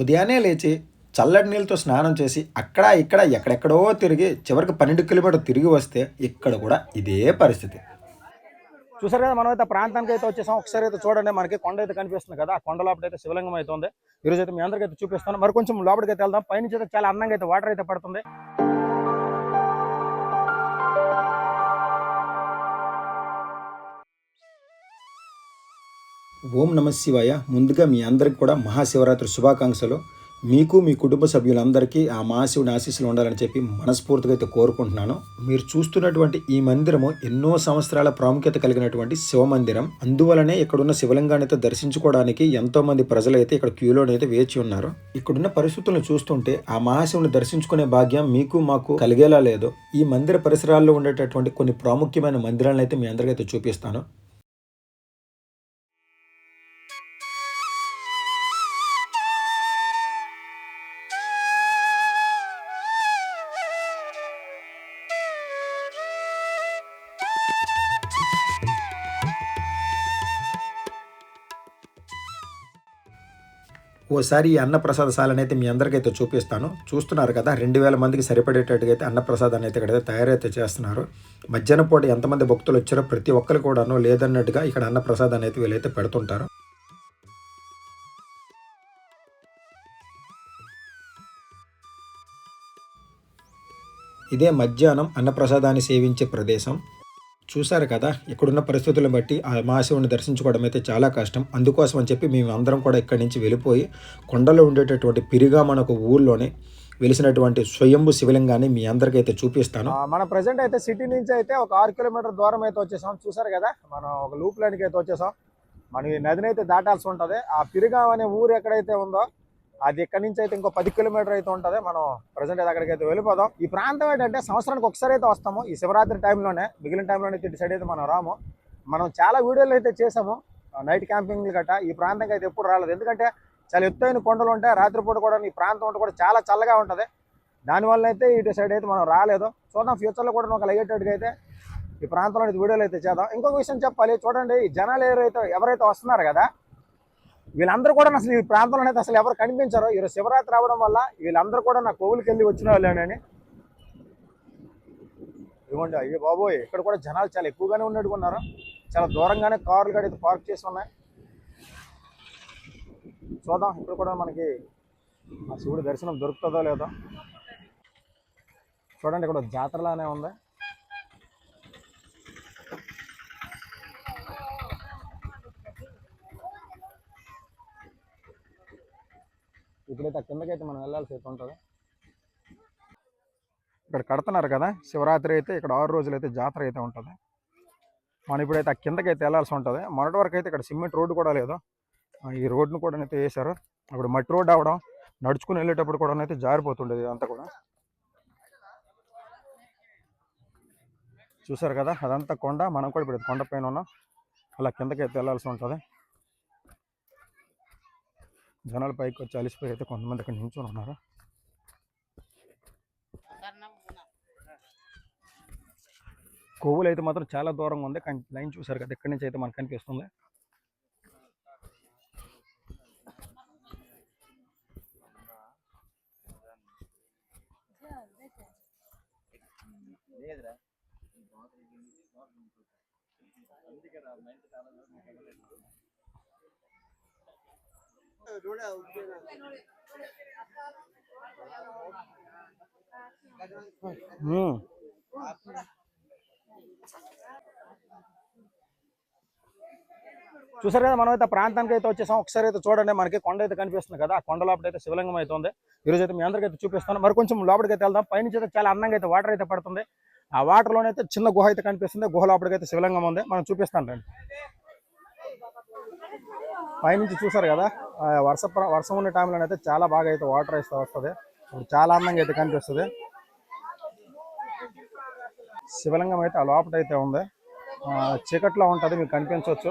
ఉదయాన్నే లేచి చల్లటి నీళ్ళతో స్నానం చేసి అక్కడ ఇక్కడ ఎక్కడెక్కడో తిరిగి చివరికి పన్నెండు కిలోమీటర్ తిరిగి వస్తే ఇక్కడ కూడా ఇదే పరిస్థితి. చూసారు కదా మనం అయితే ప్రాంతానికి అయితే వచ్చేసాం. ఒకసారి అయితే చూడండి మనకి కొండ అయితే కనిపిస్తుంది కదా. ఆ కొండ లోపల అయితే శివలింగం అయితే ఉంది. ఈరోజు అయితే మీ అందరికీ అయితే చూపిస్తాను మరి కొంచెం లోపలికి అయితే వెళ్దాం. పైనుంచి అయితే చాలా అందంగా అయితే వాటర్ అయితే పడుతుంది. ఓం నమ శివాయ. ముందుగా మీ అందరికి కూడా మహాశివరాత్రి శుభాకాంక్షలు. మీకు మీ కుటుంబ సభ్యులందరికీ ఆ మహాశివుని ఆశీస్సులు ఉండాలని చెప్పి మనస్ఫూర్తిగా అయితే కోరుకుంటున్నాను. మీరు చూస్తున్నటువంటి ఈ మందిరము ఎన్నో సంవత్సరాల ప్రాముఖ్యత కలిగినటువంటి శివ మందిరం. అందువలనే ఇక్కడున్న శివలింగాన్ని అయితే దర్శించుకోవడానికి ఎంతో మంది ప్రజలు అయితే ఇక్కడ క్యూలోనైతే అయితే వేచి ఉన్నారు. ఇక్కడున్న పరిస్థితులను చూస్తుంటే ఆ మహాశివుని దర్శించుకునే భాగ్యం మీకు మాకు కలిగేలా లేదు. ఈ మందిర పరిసరాల్లో ఉండేటటువంటి కొన్ని ప్రాముఖ్యమైన మందిరాలను అయితే మీ అందరికీ అయితే చూపిస్తాను. ఓసారి ఈ అన్నప్రసాదశాలని అయితే మీ అందరికైతే చూపిస్తాను. చూస్తున్నారు కదా రెండు వేల మందికి సరిపడేటట్టుగా అయితే అన్నప్రసాదాన్ని అయితే ఇక్కడైతే తయారైతే చేస్తున్నారు. మధ్యాహ్నం పూట ఎంతమంది భక్తులు వచ్చారో ప్రతి ఒక్కరు కూడాను లేదన్నట్టుగా ఇక్కడ అన్నప్రసాదాన్ని అయితే వీళ్ళైతే పెడుతుంటారు. ఇదే మధ్యాహ్నం అన్నప్రసాదాన్ని సేవించే ప్రదేశం. చూశారు కదా ఇక్కడున్న పరిస్థితులను బట్టి ఆ మహాశివుని దర్శించుకోవడం అయితే చాలా కష్టం. అందుకోసం అని చెప్పి మేము అందరం కూడా ఇక్కడి నుంచి వెళ్ళిపోయి కొండలో ఉండేటటువంటి పిరిగా ఒక ఊళ్ళోనే వెలిసినటువంటి స్వయంభు శివలింగాన్ని మీ అందరికైతే చూపిస్తాను. ఆ, మన ప్రజెంట్ అయితే సిటీ నుంచి అయితే ఒక ఆరు కిలోమీటర్ దూరం అయితే వచ్చేసాం. చూసారు కదా మనం ఒక లూప్ లైన్కి అయితే వచ్చేసాం. మనం ఈ నదిని అయితే దాటాల్సి ఉంటుంది. ఆ పిరిగాం అనే ఊరు ఎక్కడైతే ఉందో అది ఇక్కడ నుంచి అయితే ఇంకో పది కిలోమీటర్ అయితే ఉంటుంది. మనం ప్రజెంట్ అయితే అక్కడికి అయితే వెళ్ళిపోదాం. ఈ ప్రాంతం ఏంటంటే సంవత్సరానికి ఒకసారి అయితే వస్తాము. ఈ శివరాత్రి టైంలోనే మిగిలిన టైంలోనే అయితే ఇటు సైడ్ అయితే మనం రాము. మనం చాలా వీడియోలు అయితే చేసాము. నైట్ క్యాంపింగ్ గట్ట ఈ ప్రాంతంకి అయితే ఎప్పుడు రాలేదు. ఎందుకంటే చాలా ఎత్తైన కొండలు ఉంటాయి. రాత్రిపూట కూడా ఈ ప్రాంతం అంటే కూడా చాలా చల్లగా ఉంటుంది. దానివల్ల అయితే ఇటు సైడ్ అయితే మనం రాలేదు. చూద్దాం ఫ్యూచర్లో కూడా ఒక లగేటట్టుగా అయితే ఈ ప్రాంతంలో అయితే వీడియోలు అయితే చేద్దాం. ఇంకొక విషయం చెప్పాలి. చూడండి ఈ జనాలు ఎవరైతే ఎవరైతే వస్తున్నారు కదా వీళ్ళందరూ కూడా అసలు ఈ ప్రాంతంలో అయితే అసలు ఎవరు కనిపించారు. ఈరోజు శివరాత్రి రావడం వల్ల వీళ్ళందరూ కూడా నా కోవులకి వెళ్ళి వచ్చిన వాళ్ళేనని ఇదిగోండి అయ్యో బాబోయ్ ఇక్కడ కూడా జనాలు చాలా ఎక్కువగానే ఉన్నట్టుకున్నారు చాలా దూరంగానే కార్లు కూడా పార్క్ చేసి ఉన్నాయి. చూద్దాం ఇక్కడ కూడా మనకి ఆ శివుడి దర్శనం దొరుకుతుందో లేదో. చూడండి ఇక్కడ జాతరలానే ఉంది. ఇప్పుడైతే ఆ కిందకైతే మనం వెళ్ళాల్సి అయితే ఉంటుంది. ఇక్కడ కడుతున్నారు కదా శివరాత్రి అయితే ఇక్కడ ఆరు రోజులు అయితే జాతర అయితే ఉంటుంది. మనం ఇప్పుడైతే ఆ కిందకైతే వెళ్ళాల్సి ఉంటుంది. మొన్నటి వరకు అయితే ఇక్కడ సిమెంట్ రోడ్డు కూడా లేదు. ఈ రోడ్డును కూడా అయితే వేశారు. అప్పుడు మట్టి రోడ్డు అవడం నడుచుకుని వెళ్ళేటప్పుడు కూడా అయితే జారిపోతుండేది ఇదంతా కూడా. చూసారు కదా అదంతా కొండ మనం కూడా ఇప్పుడు కొండ పైన ఉన్నాం. అలా కిందకైతే వెళ్ళాల్సి ఉంటుంది. జనాలు పైకి వచ్చి అలిసిపోయి అయితే కొంతమంది అక్కడ నించుని ఉన్నారు? కొవ్వులు అయితే మాత్రం చాలా దూరంగా ఉంది. కానీ లైన్ చూసారు కదా ఇక్కడి నుంచి అయితే మనకు కనిపిస్తుంది. మ్మ్. చూసారు కదా మనం అయితే ప్రాంతానికి అయితే వచ్చేసాం. ఒకసారి అయితే చూడండి మనకి కొండ అయితే కనిపిస్తుంది కదా. ఆ కొండ లోపల అయితే శివలింగం అయితే ఉంది. ఈరోజు అయితే మీ అందరికీ అయితే చూపిస్తాను మరి కొంచెం లోపలికి అయితే వెళ్దాం. పైనుంచి అయితే చాలా అందంగా అయితే వాటర్ అయితే పడుతుంది. ఆ వాటర్లోనే అయితే చిన్న గుహ అయితే కనిపిస్తుంది. గుహ లోపలికి అయితే శివలింగం ఉంది. మనం చూపిస్తాను రండి. పైనుంచి చూసారు కదా వర్ష వర్షం ఉన్న టైంలో అయితే చాలా బాగా అయితే వాటర్ అయితే వస్తుంది. ఇప్పుడు చాలా అందంగా అయితే కనిపిస్తుంది. శివలింగం అయితే ఆ లోపల అయితే ఉంది. చీకట్లో ఉంటుంది మీకు కనిపించవచ్చు.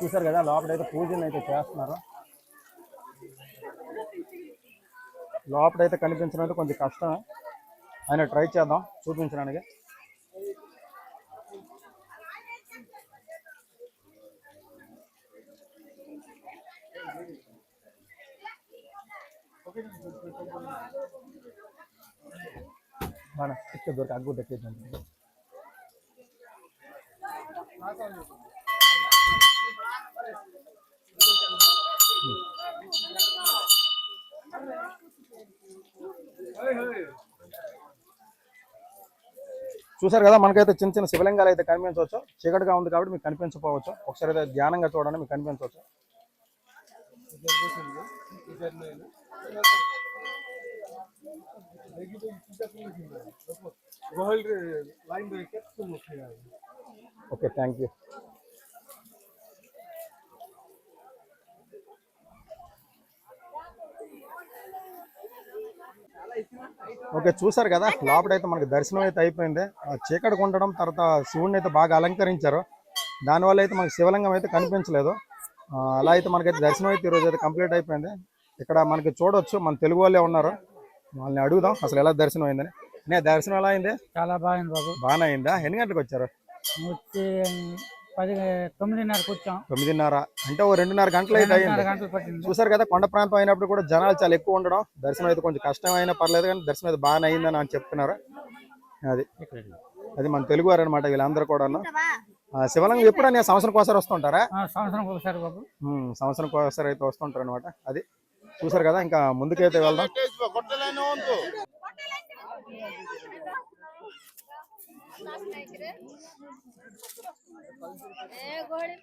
చూసారు కదా లోపల అయితే పూజలు అయితే చేస్తున్నారు. లోపల అయితే కనిపించడం అయితే కొంచెం కష్టమే. ఆయన ట్రై చేద్దాం చూపించడానికి. మన ఇక్కడ దొరికి అగ్గు దక్కేద్దాం చూసారు కదా మనకైతే చిన్న చిన్న శివలింగాలు అయితే కనిపించవచ్చు. చీకటిగా ఉంది కాబట్టి మీకు కనిపించకపోవచ్చు. ఒకసారి అయితే ధ్యానంగా చూడండి మీకు కనిపించవచ్చు. ఓకే థ్యాంక్ యూ ఓకే చూసారు కదా లోపడైతే మనకి దర్శనం అయితే అయిపోయింది. ఆ చీకటి కొండడం తర్వాత శివుడిని అయితే బాగా అలంకరించారు. దానివల్ల అయితే మనకి శివలింగం అయితే కనిపించలేదు. అలా అయితే మనకైతే దర్శనం అయితే ఈరోజు అయితే కంప్లీట్ అయిపోయింది. ఇక్కడ మనకి చూడొచ్చు మన తెలుగు వాళ్ళే ఉన్నారు. వాళ్ళని అడుగుదాం అసలు ఎలా దర్శనం అయిందని. నే దర్శనం ఎలా అయింది? చాలా బాగుంది బాబు. బాగానే అయిందా? ఎన్ని గంటలకు వచ్చారు? వచ్చి పది తొమ్మిదిన్నరకు వచ్చాం. తొమ్మిదిన్నర. అంటే ఓ రెండున్నర గంటలు అయితే అయింది. చూసారు కదా కొండ ప్రాంతం అయినప్పుడు కూడా జనాలు చాలా ఎక్కువ ఉండడం. దర్శనం అయితే కొంచెం కష్టం అయినా పర్లేదు కానీ దర్శనం అయితే బాగానే అయిందని అని చెప్తున్నారు. అది. అది మన తెలుగు వారు అనమాట వీళ్ళందరూ కూడా శివలింగం ఎప్పుడన్నా సంవత్సరం ఒకసారి వస్తుంటారా? సంవత్సరం ఒకసారి బాబు. సంవత్సరం ఒకసారి అయితే వస్తుంటారు అనమాట అది. చూసారు కదా ఇంకా ముందుకైతే వెళ్దాం. ఏ గోడి